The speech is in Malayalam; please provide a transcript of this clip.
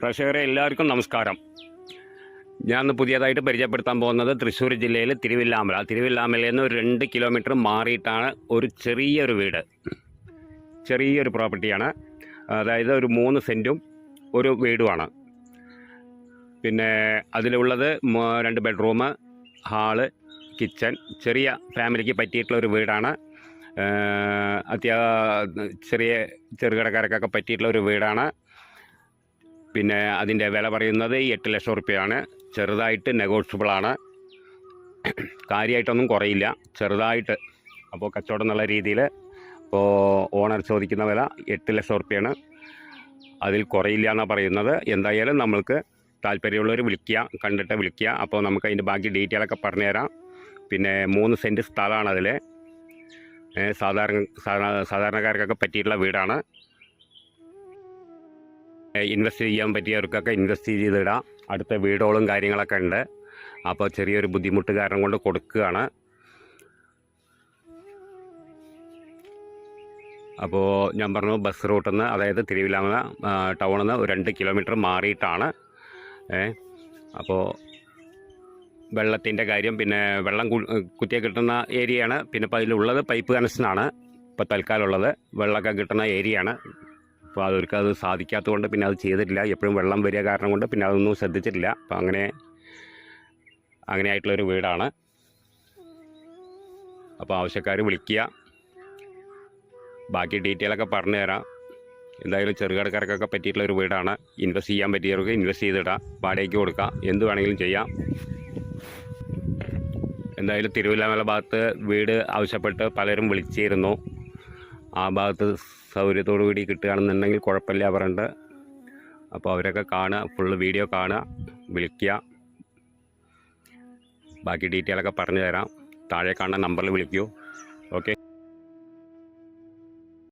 പ്രേക്ഷകരെ എല്ലാവർക്കും നമസ്കാരം. ഞാൻ ഇന്ന് പുതിയതായിട്ട് പരിചയപ്പെടുത്താൻ പോകുന്നത് തൃശ്ശൂർ ജില്ലയിൽ തിരുവില്ലാമല. തിരുവില്ലാമലയിൽ നിന്ന് ഒരു രണ്ട് കിലോമീറ്റർ മാറിയിട്ടാണ് ഒരു ചെറിയൊരു വീട്. ചെറിയൊരു പ്രോപ്പർട്ടിയാണ്. അതായത് ഒരു മൂന്ന് സെന്റും ഒരു വീടുമാണ്. പിന്നെ അതിലുള്ളത് രണ്ട് ബെഡ്റൂം ഹാൾ കിച്ചൺ ചെറിയ ഫാമിലിക്ക് പറ്റിയിട്ടുള്ള ഒരു വീടാണ്. അത്യാ ചെറിയ ചെറുകിടക്കാർക്കൊക്കെ പറ്റിയിട്ടുള്ള ഒരു വീടാണ്. പിന്നെ അതിന്റെ വില പറയുന്നത് എട്ട് ലക്ഷം റുപ്യയാണ് ചെറുതായിട്ട് നെഗോഷ്യബിൾ ആണ്. കാര്യമായിട്ടൊന്നും കുറയില്ല. ചെറുതായിട്ട്. അപ്പോൾ കച്ചവടം എന്നുള്ള രീതിയിൽ ഇപ്പോൾ ഓണർ ചോദിക്കുന്ന വില എട്ട് ലക്ഷം റുപ്യയാണ് അതിൽ കുറയില്ല എന്നാണ് പറയുന്നത്. എന്തായാലും നമ്മൾക്ക് താല്പര്യമുള്ളവർ വിളിക്കുക കണ്ടിട്ട് വിളിക്കുക. അപ്പോൾ നമുക്ക് അതിന്റെ ബാക്കി ഡീറ്റെയിലൊക്കെ പറഞ്ഞുതരാം. പിന്നെ മൂന്ന് സെന്റ് സ്ഥലമാണ് അതിൽ. സാധാരണ സാധാ- സാധാരണക്കാർക്കൊക്കെ പറ്റിയിട്ടുള്ള വീടാണ്. ഇൻവെസ്റ്റ് ചെയ്യാൻ പറ്റിയവർക്കൊക്കെ ഇൻവെസ്റ്റ് ചെയ്തിടാം. അടുത്ത വീടുകളും കാര്യങ്ങളൊക്കെ ഉണ്ട്. അപ്പോൾ ചെറിയൊരു ബുദ്ധിമുട്ട് കാരണം കൊണ്ട് കൊടുക്കുകയാണ്. അപ്പോൾ ഞാൻ പറഞ്ഞു ബസ് റൂട്ടിൽ നിന്ന് അതായത് തിരുവില്ലാമല ടൗണിൽ നിന്ന് രണ്ട് കിലോമീറ്റർ മാറിയിട്ടാണ്. ഏ അപ്പോൾ വെള്ളത്തിന്റെ കാര്യം പിന്നെ വെള്ളം കു- കുത്തിയ കിട്ടുന്ന ഏരിയയാണ് പിന്നെ ഇപ്പോൾ അതിലുള്ളത് പൈപ്പ് കണക്ഷനാണ് ഇപ്പോൾ തൽക്കാലം ഉള്ളത്. വെള്ളമൊക്കെ കിട്ടുന്ന ഏരിയയാണ് അപ്പോൾ അവർക്ക് അത് സാധിക്കാത്തതുകൊണ്ട് പിന്നെ അത് ചെയ്തിട്ടില്ല. എപ്പോഴും വെള്ളം വരിക കാരണം കൊണ്ട് പിന്നെ അതൊന്നും ശ്രദ്ധിച്ചിട്ടില്ല. അപ്പോൾ അങ്ങനെ അങ്ങനെ ആയിട്ടുള്ളൊരു വീടാണ്. അപ്പോൾ ആവശ്യക്കാർ വിളിക്കുക. ബാക്കി ഡീറ്റെയിലൊക്കെ പറഞ്ഞു തരാം. എന്തായാലും ചെറുകിടക്കാർക്കൊക്കെ പറ്റിയിട്ടുള്ള ഒരു വീടാണ്. ഇൻവെസ്റ്റ് ചെയ്യാൻ പറ്റിയവർക്ക് ഇൻവെസ്റ്റ് ചെയ്തിടാം. വാടകയ്ക്ക് കൊടുക്കാം. എന്ത് വേണമെങ്കിലും ചെയ്യാം. എന്തായാലും തിരുവല്ലാമല ഭാഗത്ത് വീട് ആവശ്യപ്പെട്ട് പലരും വിളിച്ചിരുന്നു. ആ ഭാഗത്ത് സൗകര്യത്തോടു കൂടി കിട്ടുകയാണെന്നുണ്ടെങ്കിൽ കുഴപ്പമില്ല അവരുണ്ട് അപ്പോൾ അവരൊക്കെ കാണുക ഫുള്ള് വീഡിയോ കാണുക വിളിക്കുക. ബാക്കി ഡീറ്റെയിലൊക്കെ പറഞ്ഞു തരാം താഴെ കാണുന്ന നമ്പറിൽ വിളിക്കൂ. ഓക്കെ